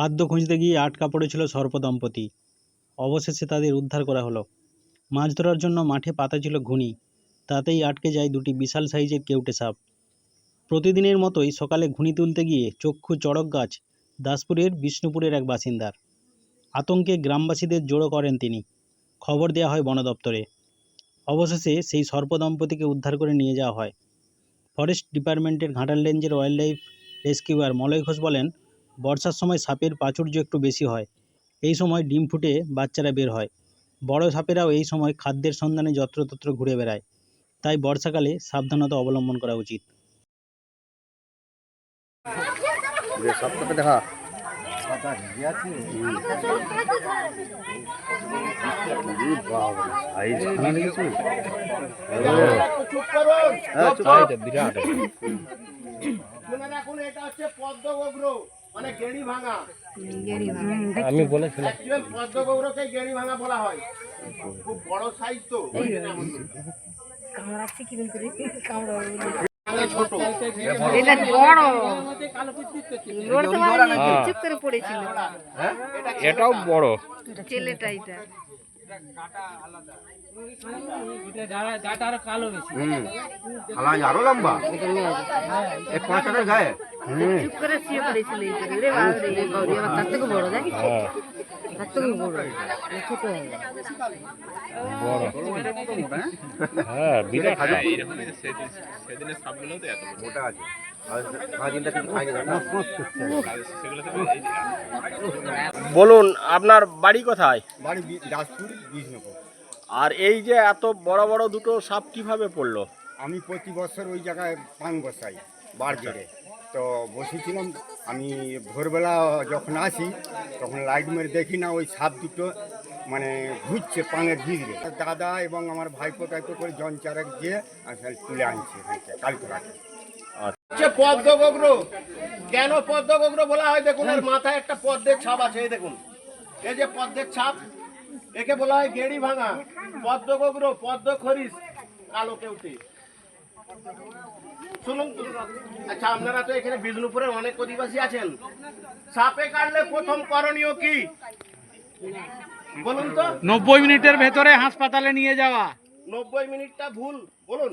খাদ্য খুঁজতে গিয়ে আটকা পড়েছিল সর্পদম্পতি অবশেষে তাদের উদ্ধার করা হলো। মাছ ধরার জন্য মাঠে পাতা ছিল ঘুনি তাতেই আটকে যায় দুটি বিশাল সাইজের কেউটে সাপ। প্রতিদিনের মতোই সকালে ঘুনি তুলতে গিয়ে চক্ষু চড়ক গাছ দাসপুরের বিষ্ণুপুরের এক বাসিন্দার। আতঙ্কে গ্রামবাসীদের জোড়ো করেন তিনি। খবর দেওয়া হয় বন দপ্তরে। অবশেষে সেই সর্পদম্পতিকে উদ্ধার করে নিয়ে যাওয়া হয়। ফরেস্ট ডিপার্টমেন্টের ঘাটাল রেঞ্জের wildlife rescuer Malay Ghosh বলেন বর্ষার সময় সাপের প্রাচুর্য একটু বেশি হয়। এই সময় ডিম ফুটে বাচ্চারা বের হয়। বড় সাপেরাও এই সময় খাদ্যের সন্ধানে যত্রতত্র ঘুরে বেড়ায়। তাই বর্ষাকালে সাবধানতা অবলম্বন করা উচিত। দেখা। বিরাট রাখুন এটা হচ্ছে পদ্ম গোগ্র মানে গেড়ি ভাঙা। আমি বলেছিলাম। অ্যাকচুয়াল পদ্ম গোগ্রকে গেড়ি ভাঙা বলা হয়। খুব বড় সাইজ তো। কামড়াচ্ছে কিরম করে কামড়াবে এটা বড়। লড়তে পারে চুপ করে পড়েছিল। এটাও বড়। ছেলেটা এটা আলাদা। আরও লম্বা। এক পাঁচ হাজার গায়ে? চুপ করে শুয়ে পড়েছিল রে বাবা রে বাবা আমার তার থেকে বড় দেখ। তার থেকে বড়। ছোট হয়ে গেল। হ্যাঁ। বিরাট। মোটা আছে আর সারাদিনটা কিছু খাইনি বলুন আপনার বাড়ি কোথায়? বাড়ি দাসপুর আর এই যে এত বড় বড় দুটো সাপ কীভাবে পড়ল? আমি প্রতি বছর ওই জায়গায় পান বসাই বার জেড়ে তো বসেছিলাম আমি ভোরবেলা যখন আসি তখন লাইট মেরে দেখি না ওই সাপ দুটো মানে ঘুরছে পানের ভিতরে। দাদা এবং আমার ভাইপো টাইপো করে জন চারেক দিয়ে আসলে তুলে আনছি কালকে রাতে। হচ্ছে পদ্ম গোগ্র কেন পদ্ম গোগ্র বলা হয়? দেখুন এর মাথায় একটা পদ্মের ছাপ আছে এই দেখুন। এই যে পদ্মের ছাপ একে বলা হয় গেড়ি ভাঙা। পদ্ম গোগ্র পদ্ম খরিস কালো কেউটে। শুনুন। আচ্ছা আপনারা তো এখানে বিষ্ণুপুরে অনেক অধিবাসী আছেন। সাপে কাটলে প্রথম করণীয় কি? বলুন তো। নব্বই মিনিটের ভেতরে হাসপাতালে নিয়ে যাওয়া। নব্বই মিনিটটা ভুল বলুন।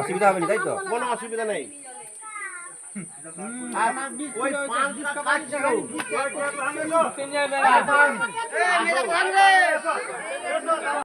অসুবিধা হবে না তাই তো? কোনো অসুবিধা নেই। ওই।